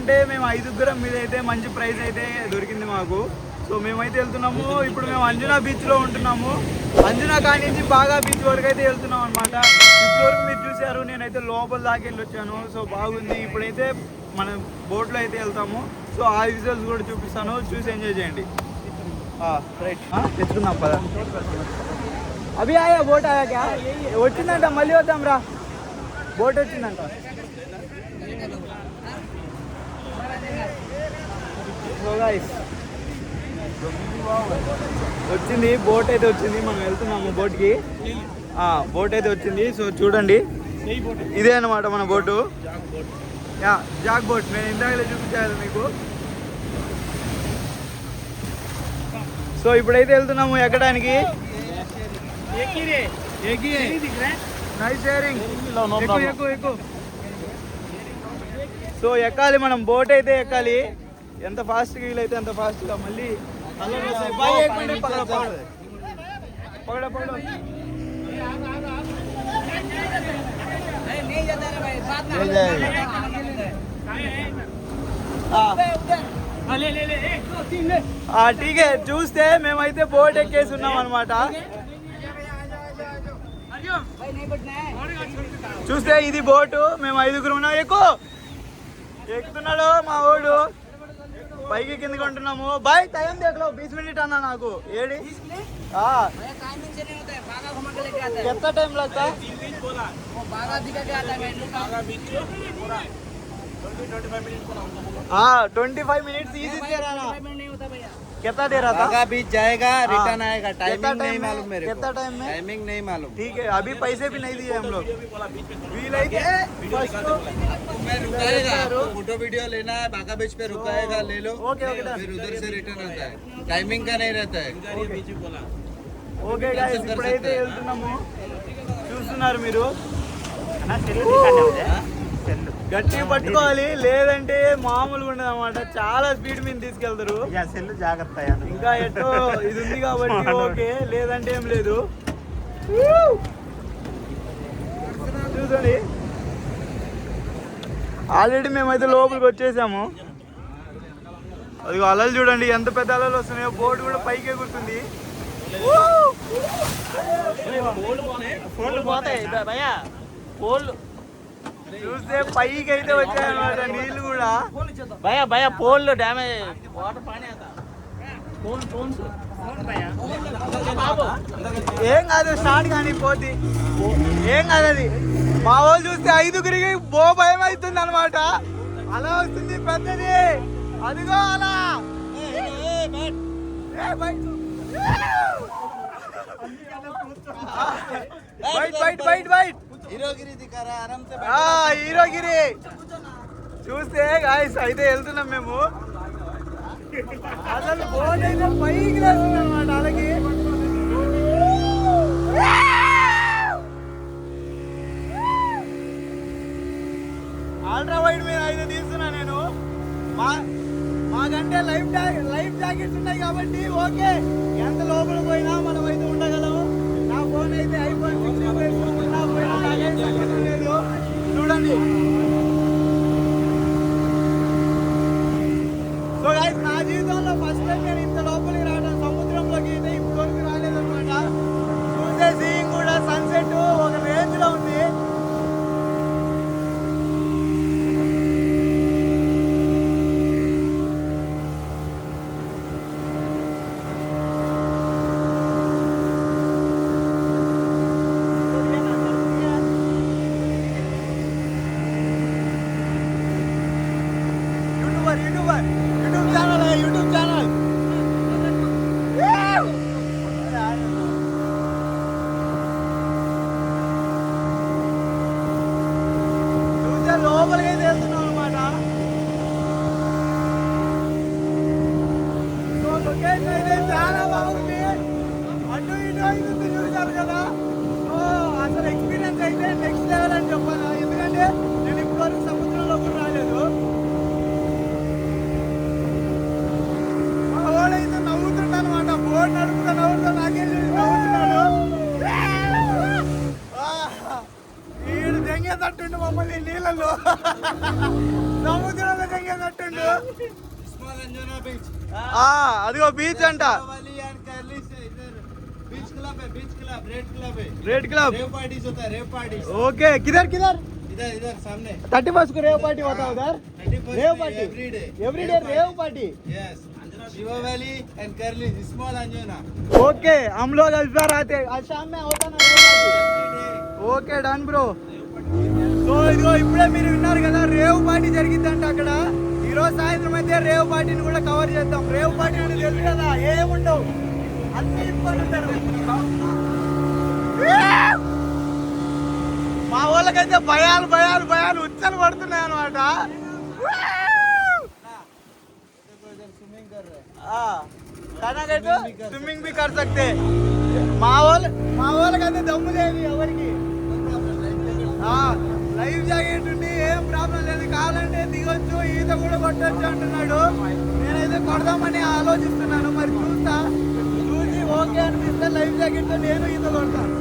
ఉంటే మేము ఐదుగురం మీద అయితే మంచి ప్రైస్ అయితే దొరికింది మాకు. సో మేమైతే వెళ్తున్నాము. ఇప్పుడు మేము అంజునా బీచ్లో ఉంటున్నాము. అంజునా కాడి నుంచి బాగా బీచ్ వరకు అయితే వెళ్తున్నాం అనమాట ఇప్పటివరకు మీరు చూశారు నేనైతే లోపల దాకా వెళ్ళి వచ్చాను సో బాగుంది. ఇప్పుడైతే మనం బోట్లో అయితే వెళ్తాము. సో ఆ విజువల్స్ కూడా చూపిస్తాను. చూసి ఎంజాయ్ చేయండి. రైట్ తెచ్చుకుందాం పద. అభి ఆయా బోట్ ఆయా వచ్చిందంట మళ్ళీ వద్దాం రా బోట్ వచ్చిందంట. వచ్చింది బోట్ అయితే వచ్చింది. మనం వెళ్తున్నాము బోట్కి బోట్ అయితే వచ్చింది. సో చూడండి. ఇదే అన్నమాట మన బోటు యా జాక్ బోట్ నేను ఇందాకలే చూపించాను మీకు. సో ఇప్పుడైతే వెళ్తున్నాము ఎక్కడానికి? సో ఎక్కాలి మనం. బోట్ అయితే ఎక్కాలి. ఎంత ఫాస్ట్గా వీలైతే అంత ఫాస్ట్గా మళ్ళీ పకడో పకడో ఠీకే చూస్తే మేమైతే బోట్ ఎక్కేసి ఉన్నాం అనమాట చూస్తే ఇది బోటు మేము ఐదుగురు ఉన్నాం. ఎక్కువ ఎక్కుతున్నాడు మా ఓడు. పైకి కిందకి ఉంటున్నాము బాయ్ టైం దేఖలో బీస్ మినిట్ అన్నా నాకు ఏడి हाँ टाइमिंग से नहीं होता है बागा घुमा के लेके आता है कितना टाइम लगता है वो बागा दिखा के आता है हाँ ट्वेंटी फाइव मिनट्स इजी दे रहा ना टाइमिंग नहीं होता भैया कितना दे रहा था बागा बीच जाएगा हाँ। रिटर्न आएगा कितना टाइमिंग टाइम नहीं में? मालूम मेरे कितना को टाइम में? टाइमिंग नहीं मालूम ठीक है अभी पैसे भी नहीं दिए हम लोग వీలైతే first मैं रुकाएगा आपको फोटो वीडियो लेना है बागा बीच पे रुकाएगा ले लो ओके, ओके, डन। फिर उधर से रिटर्न आता है टाइमिंग का नहीं रहता है ఓకే గాయస్ ఇప్పుడైతే వెళ్తున్నాము చూస్తున్నారు మీరు గట్టిగా పట్టుకోవాలి లేదంటే మామూలుగా ఉండదు అనమాట చాలా స్పీడ్ మీద తీసుకెళ్తారు. సెల్ జాగ్రత్త ఇంకా ఎట్టో ఇది ఉంది కాబట్టి ఓకే లేదంటే ఏం లేదు. చూడండి. ఆల్రెడీ మేమైతే లోపలికి వచ్చేసాము. అదిగో అలలు చూడండి ఎంత పెద్ద అలలు వస్తున్నాయో. బోర్డు కూడా పైకి ఎగురుతుంది ఫోన్లు పోతాయి భయ్యా. ఫోన్లు చూస్తే పైకి అయితే వచ్చాయన్నమాట నీళ్ళు కూడా. భయ్యా భయ్యా ఫోన్లు డ్యామేజ్. వాటర్ పానీ ఏం కాదు స్టార్ట్ కానీ పోద్ది ఏం కాదు అది. మా వాళ్ళు చూస్తే ఐదుగురికి బో భయం అవుతుంది అనమాట అలా వస్తుంది పెద్దది. అదిగో అలా. బయట. బయట బయట. హీరోగిరి. చూస్తే గాయస్ అయితే వెళ్తున్నాం మేము. అసలు బోర్డు అయితే పైకి అన్నమాట వాళ్ళకి. అల్ట్రా వైడ్ మీద అయితే తీస్తున్నా నేను. మా మాకంటే లైఫ్ జాకెట్ లైఫ్ జాకెట్స్ ఉన్నాయి కాబట్టి ఓకే. ఎంత లోపల పోయినా మనం అయితే ఉండగలము నా అయితే ఐఫోన్ సిక్స్ పోయినా లేదు చూడండి మమ్మల్ని నీళ్ళలో సముద్రంలో దిగినట్టుండు అదిగో బీచ్ అంట रेड क्लब रेव पार्टीज होता है रेव पार्टीज ओके किधर किधर इधर इधर सामने थर्टी फर्स्ट को रेव पार्टी होता है उधर rave party every day every day rave party yes Shiva valley and Curlies small Anjuna okay हम लोग इस बार आते आज शाम में होता ना ओके डन ब्रो ఓ ఇదిగో ఇప్పుడే మీరు విన్నారు కదా రేవు పార్టీ జరిగిందంట అక్కడ. ఈ రోజు సాయంత్రం అయితే రేవు పార్టీని కూడా కవర్ చేద్దాం. రేవు పార్టీ అని తెలుసు కదా ఏముండవు. అన్ని మా వాళ్ళకైతే భయాలు భయాలు భయాలు ఉచ్చలు పడుతున్నాయి అనమాట స్విమ్మింగ్ బి కర్ సక్తే మా వాళ్ళు మా వాళ్ళకైతే దమ్ము లేదు ఎవరికి. లైఫ్ జాకెట్ ఉండి ఏం ప్రాబ్లం లేదు. కావాలంటే దిగొచ్చు ఈత కూడా కొట్టచ్చు అంటున్నాడు. నేనైతే కొడదామని ఆలోచిస్తున్నాను. మరి చూస్తా. చూసి ఓకే అనిపిస్తే లైఫ్ జాకెట్తో నేను ఈత కొడతాను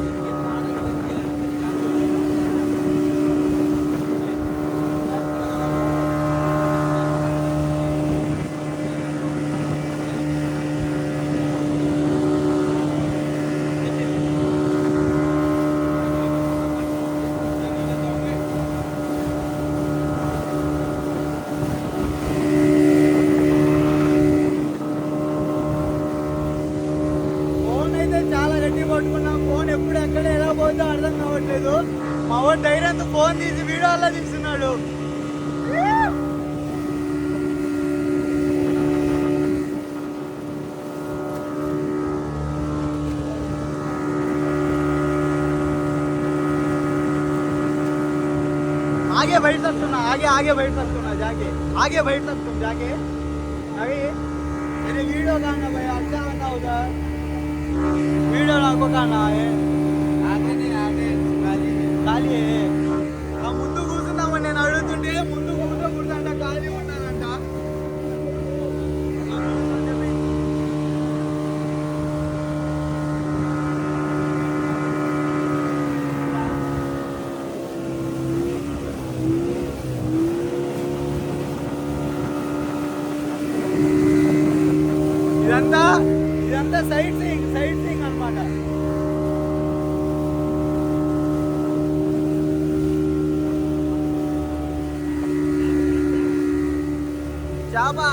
आगे बैठ सकते हो ना जाके आगे बैठ सकते हो जाके। अभी मेरे वीडियो गाना भाई अच्छा गाना उधर वीडियो आपको गाना है आगे नहीं आगे खाली है। ఇదంతా సైడ్ సీయింగ్ సైడ్ సీయింగ్ అన్నమాట చాపా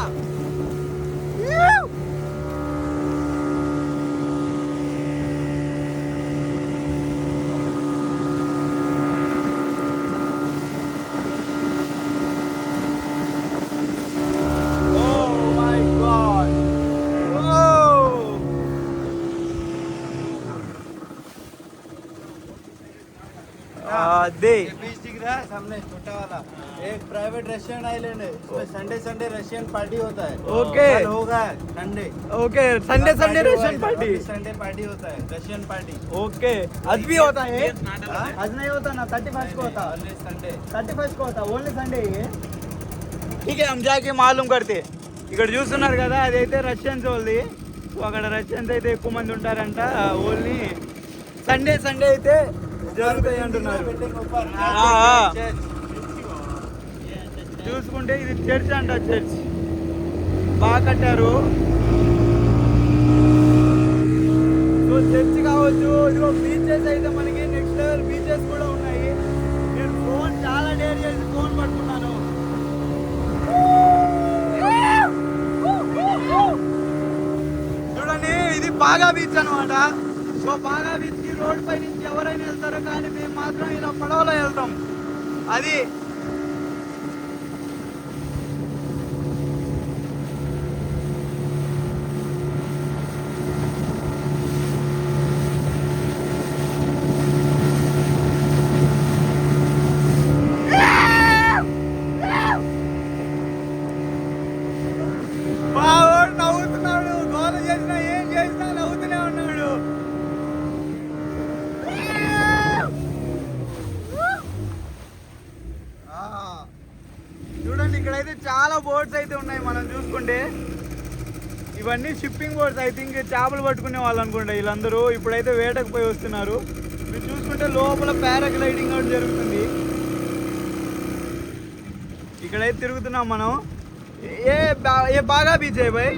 प्राइवेट रशियन आइलैंड है इसमें संडे संडे रशियन पार्टी होता है Okay. कल होगा Sunday okay Sunday Sunday ration party Sunday party होता है रशियन पार्टी ओके आज भी होता है आज नहीं होता ना थर्टी फर्स्ट को होता संडे థర్టీ ఫస్ట్ కోతా ఓన్లీ సండే ठीक है हम जाके मालूम करते ఇక్కడ చూస్తున్నారు కదా అదైతే రష్యన్స్ వాళ్ళది సో అక్కడ రష్యన్స్ అయితే ఎక్కువ మంది ఉంటారంట ఓన్లీ సండే సండే అయితే జరుగుతాయి అంటున్నారు చూసుకుంటే ఇది చర్చ్ అంట చర్చ్. బాగా కట్టారు. సో చర్చ్ కావచ్చు ఇదిగో బీచెస్ అయితే మనకి నెక్స్ట్ లెవెల్ బీచెస్ కూడా ఉన్నాయి. నేను ఫోన్ చాలా డేర్ చేసి ఫోన్ పట్టుకున్నాను. చూడండి ఇది బాగా బీచ్ అనమాట సో బాగా బీచ్ రోడ్ పై నుంచి ఎవరైనా వెళ్తారో కానీ మేము మాత్రం ఇలా పడవలో వెళ్తాం. అది బావోడు నవ్వుతున్నాడు గోల చేసినా ఏం చేసినా నవ్వుతూనే ఉన్నాడు ఆ, చూడండి ఇక్కడైతే చాలా బోట్స్ అయితే ఉన్నాయి మనం చూసుకుంటే ఇవన్నీ షిప్పింగ్ బోర్డ్స్ ఐ థింక్ చేపలు పట్టుకునే వాళ్ళు అనుకుంటా వీళ్ళందరూ. ఇప్పుడైతే వేటకు పోయి వస్తున్నారు. మీరు చూసుకుంటే లోపల పారాగ్లైడింగ్ అవుట్ జరుగుతుంది. ఇక్కడైతే తిరుగుతున్నాం మనం. ఏ ఏ బాగా బీచ్ ఏ భాయ్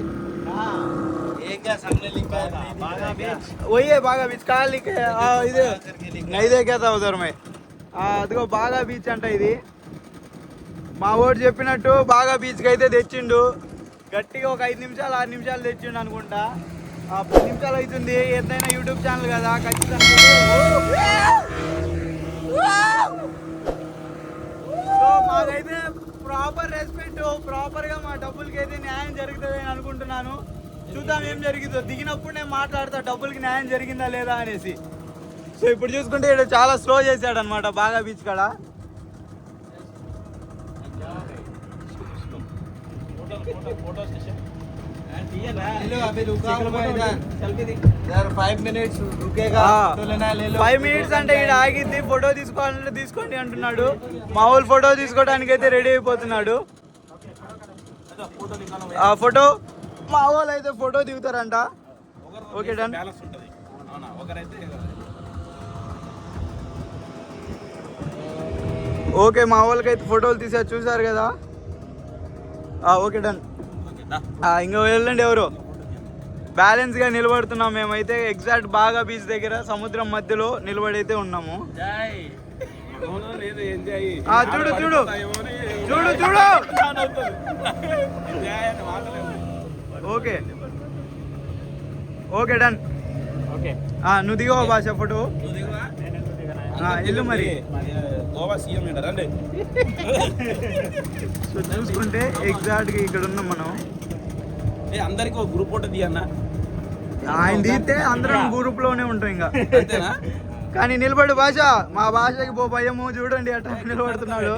బాగా బీచ్ కాలి ఇదే. ఇదే కదా అవసరం అదిగో బాగా బీచ్ అంట ఇది. మా ఓడు చెప్పినట్టు బాగా బీచ్కి అయితే తెచ్చిండు. గట్టిగా ఒక ఐదు నిమిషాలు ఆరు నిమిషాలు తెచ్చిండు అనుకుంటా. ఆ, పది నిమిషాలు అవుతుంది ఏదైనా యూట్యూబ్ ఛానల్ కదా ఖచ్చితంగా సో మాకైతే ప్రాపర్ రెస్పెక్ట్ ప్రాపర్గా మా డబ్బులకి అయితే న్యాయం జరుగుతుంది అని అనుకుంటున్నాను. చూద్దాం ఏం జరిగిందో. దిగినప్పుడు నేను మాట్లాడతా డబ్బులకి న్యాయం జరిగిందా లేదా అనేసి. సో ఇప్పుడు చూసుకుంటే ఇక్కడ చాలా స్లో చేశాడు అనమాట బాగా బీచ్ కాడ. ले लो ఫైవ్ మినిట్స్ అంటే ఇక్కడ ఆగింది ఫోటో తీసుకోవాలంటే తీసుకోండి అంటున్నాడు. మా ఊళ్ళు ఫోటో తీసుకోవడానికి అయితే రెడీ అయిపోతున్నాడు. ఆ ఫోటో మా వాళ్ళు అయితే ఫోటో దిగుతారంట. ఓకే డన్ ఓకే మా వాళ్ళకి అయితే ఫోటోలు తీసా చూసారు కదా. ఆ, ఓకే డన్ ఇంకా వెళ్ళండి ఎవరు? బ్యాలెన్స్గా నిలబడుతున్నాం మేమైతే. ఎగ్జాక్ట్ బాగా బీచ్ దగ్గర సముద్రం మధ్యలో నిలబడైతే ఉన్నాము. చూడు చూడు. చూడు చూడు. ఓకే. Okay done okay. ఆ, నువ్వు దిగవ భాష ఫోటో. ఇల్లు మరి. గోవా సీఎం రండి. సో చూసుకుంటే ఎగ్జాక్ట్గా ఇక్కడ ఉన్నాం మనం. ఏ అందరికి ఒక గ్రూప్ ఫోటో తీయన్నా ఆయన తీస్తే అందరం గ్రూప్లోనే ఉంటాం ఇంకా. అంతేనా? కానీ నిలబడు భాష మా భాషకి పో భయము చూడండి అట్లా నిలబడుతున్నాడు.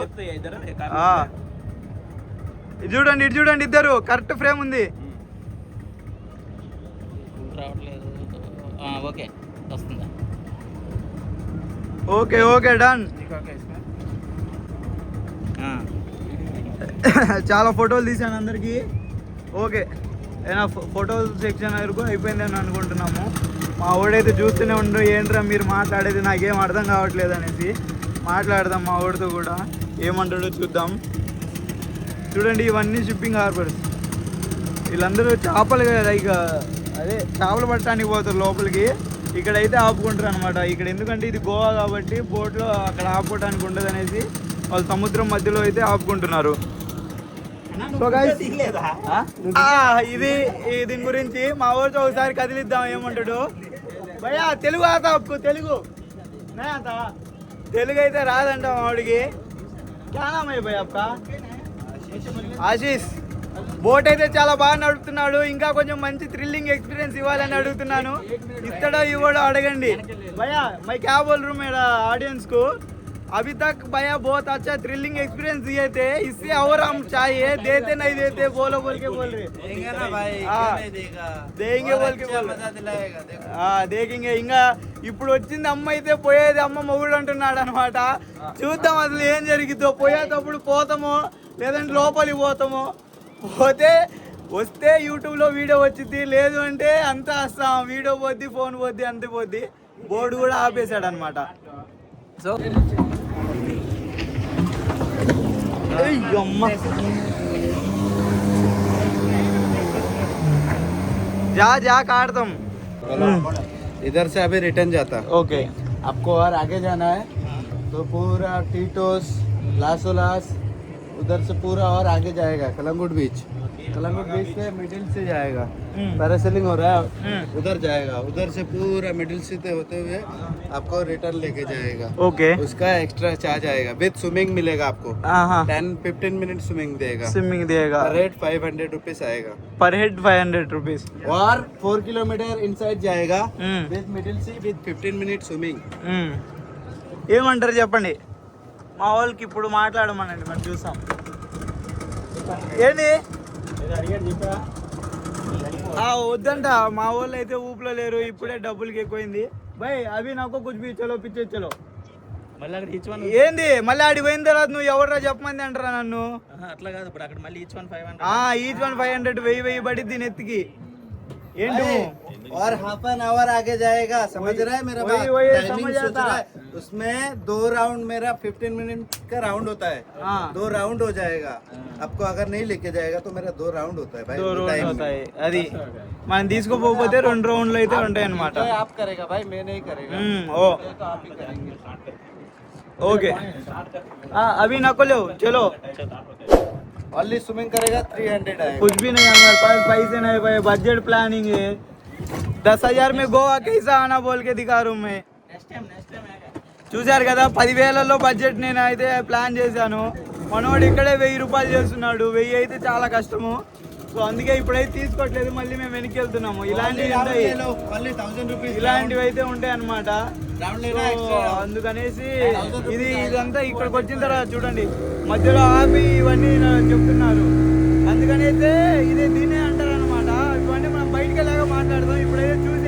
చూడండి ఇటు చూడండి ఇద్దరు కరెక్ట్ ఫ్రేమ్ ఉంది. రావట్లేదు. ఆ, ఓకే వస్తుందా. Okay okay done. చాలా ఫోటోలు తీసాను అందరికి. ఓకే ఏనా ఫోటో సెక్షన్ వరకు అయిపోయింది అని అనుకుంటున్నాము. మా వాడైతే చూస్తూనే ఉండరు ఏంట్రా మీరు మాట్లాడేది నాకేం అర్థం కావట్లేదు అనేసి. మాట్లాడదాం మా వాడితో కూడా. ఏమంటాడో చూద్దాం. చూడండి ఇవన్నీ షిప్పింగ్ హార్బర్స్. వీళ్ళందరూ చేపలు కదా ఇక అదే చేపలు పట్టడానికి పోతారు లోపలికి. ఇక్కడైతే ఆపుకుంటారు అనమాట ఇక్కడ ఎందుకంటే ఇది గోవా కాబట్టి బోట్లో అక్కడ ఆపుకోవడానికి ఉండదు అనేసి వాళ్ళు సముద్రం మధ్యలో అయితే ఆపుకుంటున్నారు. సో ఇది దీని గురించి మా ఊరితో ఒకసారి కదిలిద్దాం ఏమంటాడు? భయ్యా తెలుగు ఆత అప్పు తెలుగు. నే తెలుగు అయితే రాదంట మావిడికి వాడికి. క్యానామయ్య భయ్య అప్ప? ఆశీష్. బోట్ అయితే చాలా బాగా నడుపుతున్నాడు ఇంకా కొంచెం మంచి థ్రిల్లింగ్ ఎక్స్పీరియన్స్ ఇవ్వాలని అడుగుతున్నాను ఇస్తాడో ఇవ్వడో అడగండి భయ్యా మై క్యా బోల్ రూ మేరా ऑडियंस को अभी तक भैया बहुत अच्छा थ्रिलिंग एक्सपीरियंस दिए थे इससे और हम चाहिए देते नहीं देते बोलो बोल के बोल रहे देंगे ना भाई क्यों हाँ। नहीं देगा देंगे और बोल के अच्छा बोल। मजा दिलाएगा देखो ఆ, దేకింగే ఇంకా ఇప్పుడు వచ్చింది అమ్మ అయితే పోయేది అమ్మ మొగుడు అంటున్నాడు అనమాట చూద్దాం అసలు ఏం జరిగిద్దో పోయేటప్పుడు పోతామో లేదంటే లోపలికి పోతామో పోతే వస్తే యూట్యూబ్లో వీడియో వచ్చింది లేదు అంటే అంతా వస్తాం వీడియో పోద్ది ఫోన్ పోద్ది అంతే పోద్ది బోర్డు కూడా ఆపేశాడు అనమాట సో అమ్మ जा जा काटतम इधर से अभी रिटर्न जाता ओके आपको और आगे जाना है तो पूरा टीटोस लासोलास उधर से पूरा और आगे जाएगा कलंगुट बीच कलंगुट बीच से मिडिल से जाएगा हम्म। पैरासेलिंग हो रहा है हम्म। उधर जाएगा उधर से पूरा मिडिल से होते हुए आपको रिटर्न लेके जाएगा ओके उसका एक्स्ट्रा चार्ज आएगा विद स्विमिंग मिलेगा आपको हाँ टेन फिफ्टीन मिनट स्विमिंग देगा स्विमिंग देगा रेट फाइव हंड्रेड रुपीज आएगा per head five hundred rupees और फोर किलोमीटर इनसाइड जाएगा हम्म। With middle sea with fifteen minute swimming ఏమంటారు చెప్పండి మా వాళ్ళకి ఇప్పుడు మాట్లాడమనండి మనం చూసాం ఏంటి ఆ, వద్దంట మా వాళ్ళు అయితే ఊపులో లేరు ఇప్పుడే డబ్బులకి ఎక్కువైంది భయ్ అవి నాకు కొంచెం చలో పిచ్చే చలో మళ్ళీ అక్కడ ఈచ్ వన్ ఏంది మళ్ళీ ఆడికి పోయిన తర్వాత నువ్వు ఎవడరా చెప్పమంది అంటారా నన్ను అట్లా కాదు ఇప్పుడు అక్కడ మళ్ళీ ఈచ్ వన్ ఫైవ్ ఆ ఈచ్ వన్ ఫైవ్ హండ్రెడ్ వెయ్యి వెయ్యి పడిద్ది నెత్తికి ఏంటి నువ్వు? और हाफ एन आवर आगे जाएगा समझ रहा है मेरा वही- बात वही टाइमिंग समझ सोच आता। रहा है उसमें दो राउंड मेरा 15 मिनट का राउंड होता है हाँ। दो राउंड हो जाएगा आपको अगर नहीं लेके जाएगा तो मेरा दो राउंड होता है भाई దో वो రోజులు time में। అవుతాయి అది మనం తీసుకోపోతే రెండు రౌండ్లు అయితే ఉంటాయి అనమాట तो आप करेगा भाई मैं नहीं करेगा ఓ ये तो आप ही करेंगे ఓకే అవి నక్కలు చలో ओनली स्विमिंग करेगा 300 आएगा कुछ भी नहीं हमारे पास पैसे नहीं भाई बजट प्लानिंग है दस हजार में गोवा कैसा आना बोल के दिखा रहा हूँ मैं చూశారు కదా పదివేలలో బడ్జెట్ నేను అయితే ప్లాన్ చేశాను. మనోడు ఇక్కడే వెయ్యి రూపాయలు చేస్తున్నాడు. వెయ్యి అయితే చాలా కష్టము. సో అందుకే ఇప్పుడైతే తీసుకోవట్లేదు మళ్ళీ మేము వెనక్కి వెళ్తున్నాము. ఇలాంటివి ఇలాంటివి అయితే ఉంటాయి అనమాట అందుకనేసి ఇది ఇదంతా ఇక్కడికి వచ్చిన తర్వాత చూడండి. మధ్యలో ఆపి ఇవన్నీ చెప్తున్నారు. అందుకనైతే ఇది దీనే అంటారు అనమాట ఇవన్నీ మనం బయటకు ఎలాగో మాట్లాడదాం. ఇప్పుడైతే చూసి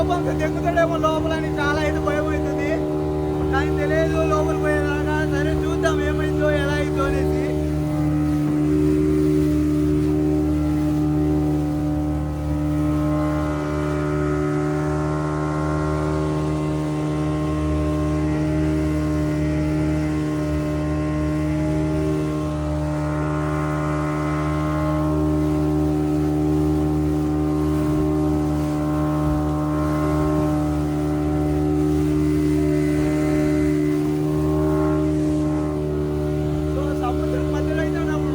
కదా కోపంతో లోపల అని చాలా అయితే భయం అవుతుంది కానీ తెలియదు లోపల పోయేదాకా. సరే చూద్దాం ఏమైందో ఎలా అయిందో అనేసి సో సముద్రం మధ్యలో అయితే ఉన్నాము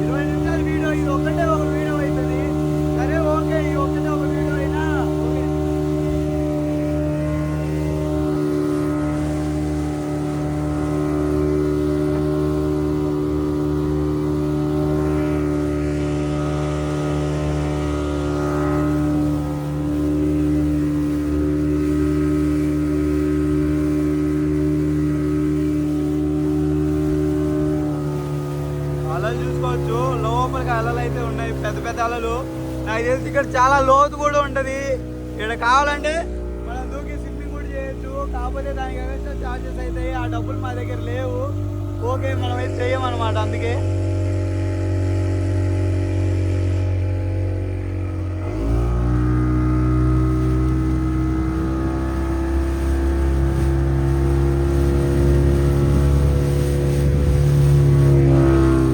ఇరవై నిమిషాల వీడియో ఇది ఒకటే ఒక వీడియో అవుతుంది సరే ఓకే ఇది ఒకటే ఒక వీడియో అయినా ఓకే అలలు చూసుకోవచ్చు లోపలికి అలలు అయితే తలలు. నాకు తెలిసి ఇక్కడ చాలా లోతు కూడా ఉంటది. ఇక్కడ కావాలంటే మనం దూకి స్విమ్మింగ్ కూడా చేయొచ్చు. కాకపోతే దానికి ఎక్స్ట్రా చార్జెస్ అవుతాయి. ఆ డబ్బులు మా దగ్గర లేవు. ఓకే మనం అయితే చేయమన్నమాట. అందుకే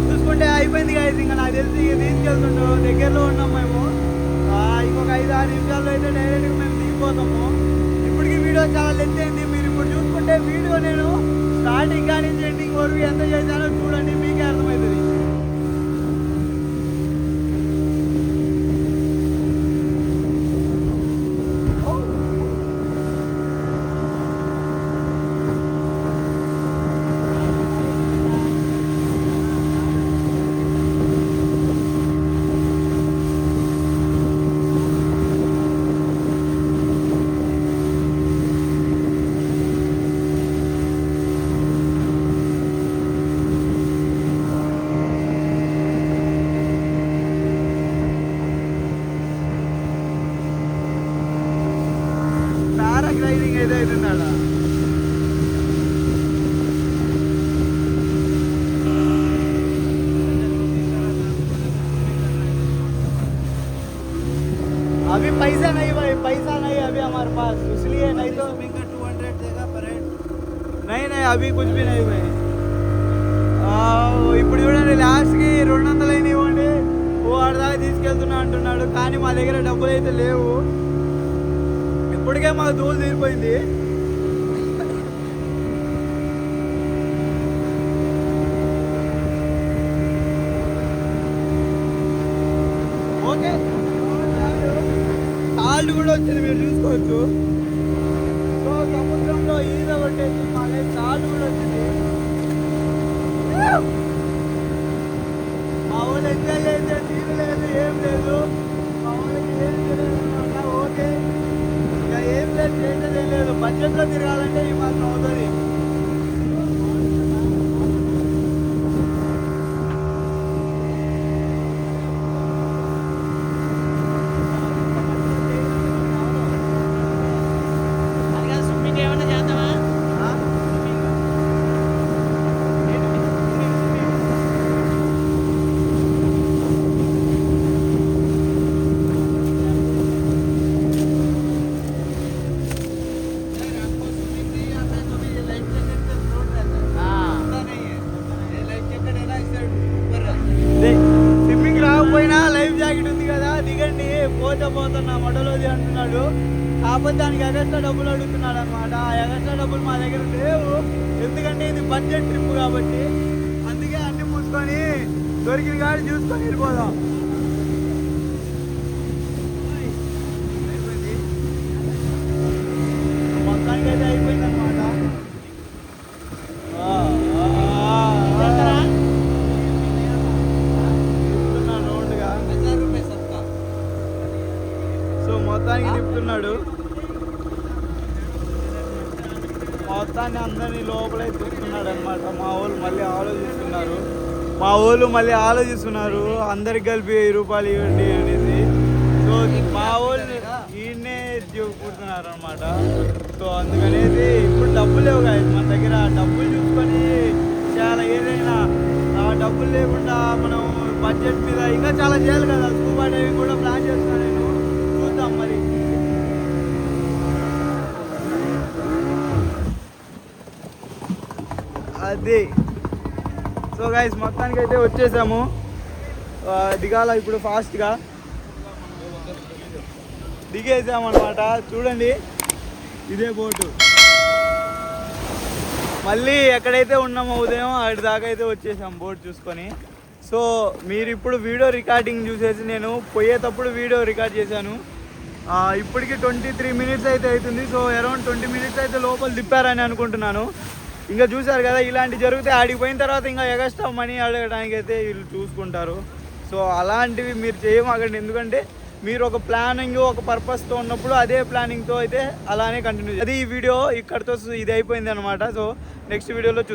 చూసుకుంటే అయిపోయింది కదా ఇంకా నాకు తెలిసి ఇక తీసుకెళ్తుండ్రు దగ్గరలో ఉన్నాం మేము ఆ, ఇంకొక ఐదు ఆరు నిమిషాల్లో అయితే డైరెక్ట్గా మేము దిగిపోతాము ఇప్పటికి వీడియో చాలా లెంత్ అయింది మీరు ఇప్పుడు చూసుకుంటే వీడియో నేను స్టార్టింగ్ కానీ ఎండింగ్ వరకు ఎంత చేశానో చూడండి మీకే అర్థమవుతుంది పారాగ్లైడింగ్ ఏదో అవుతుందా अभी पैसा नहीं भाई पैसा नहीं अभी हमारे पास इसलिए नहीं तो स्विमिंग का 200 देगा पर हेड नहीं नहीं अभी कुछ भी नहीं भाई ఆ, ఇప్పుడు చూడండి లాస్ట్కి రెండు వందలు అయినా ఇవ్వండి ఓ ఆడదాకా తీసుకెళ్తున్నా అంటున్నాడు కానీ మా దగ్గర డబ్బులు అయితే లేవు ఇప్పటికే మాకు దూలు తీరిపోయింది కాళ్ళు కూడా వచ్చింది మీరు చూసుకోవచ్చు సో సముద్రంలో ఈత కొట్టేసి మళ్ళీ కాళ్ళు కూడా వచ్చింది మా వాళ్ళు ఎంజాయ్ చేసే తీరు లేదు ఏం లేదు మా వాళ్ళకి ఏం తెలియదు అన్నమాట. ఓకే ఇక ఏం లేదు చేసేది ఏం లేదు బడ్జెట్లో తిరగాలంటే ఈ మాత్రం అవుతుంది పోతే పోతున్నా మొడలోది అంటున్నాడు కాకపోతే దానికి ఎగస్ట్రా డబ్బులు అడుగుతున్నాడు అనమాట ఆ ఎగస్ట్రా డబ్బులు మా దగ్గర లేవు ఎందుకంటే ఇది బడ్జెట్ ట్రిప్ కాబట్టి అందుకే అన్ని మూసుకొని దొరికిన కాడ వెళ్ళిపోదాం మొత్తానికి అయితే అయిపోయిందన్నమాట రౌండ్గా సో మొత్తానికి తిప్పుతున్నాడు. మొత్తాన్ని అందరినీ లోపలే తిప్పుతున్నాడు అనమాట మా వాళ్ళు మళ్ళీ ఆలోచిస్తున్నారు. మా వాళ్ళు మళ్ళీ ఆలోచిస్తున్నారు అందరికి కలిపి వెయ్యి రూపాయలు ఇవ్వండి అనేసి. సో మా వాళ్ళు ఈయన్నే కూర్చున్నారు అనమాట సో అందుకనేది ఇప్పుడు డబ్బులు లేవు కదా మన దగ్గర డబ్బులు చూసుకొని చాలా ఏదైనా ఆ డబ్బులు లేకుండా మనం బడ్జెట్ మీద ఇంకా చాలా చేయాలి కదా. స్కూబా డైవింగ్ కూడా ప్లాన్ చేస్తున్నాను నేను. చూద్దాం మరి. అదే. సో గైస్ మొత్తానికి అయితే వచ్చేసాము దిగాల ఇప్పుడు ఫాస్ట్గా దిగేసామన్నమాట. చూడండి. ఇదే బోటు మళ్ళీ ఎక్కడైతే ఉన్నామో ఉదయం అక్కడి దాకా అయితే వచ్చేసాం బోట్ చూసుకొని. సో మీరు ఇప్పుడు వీడియో రికార్డింగ్ చూసేసి నేను పోయేటప్పుడు వీడియో రికార్డ్ చేశాను. ఇప్పటికి ట్వంటీ త్రీ మినిట్స్ అయితే అవుతుంది. సో అరౌండ్ ట్వంటీ మినిట్స్ అయితే లోపల దిప్పారని అనుకుంటున్నాను. ఇంకా చూసారు కదా ఇలాంటి జరిగితే ఆడికి పోయిన తర్వాత ఇంకా ఎగస్ట్రా మనీ అడగడానికి అయితే వీళ్ళు చూసుకుంటారు. సో అలాంటివి మీరు చేయమాకండి. ఎందుకంటే మీరు ఒక ప్లానింగ్ ఒక పర్పస్తో ఉన్నప్పుడు అదే ప్లానింగ్తో అయితే అలానే కంటిన్యూ అది ఈ వీడియో ఇక్కడితో ఇది అయిపోయింది అనమాట సో నెక్స్ట్ వీడియోలో చూ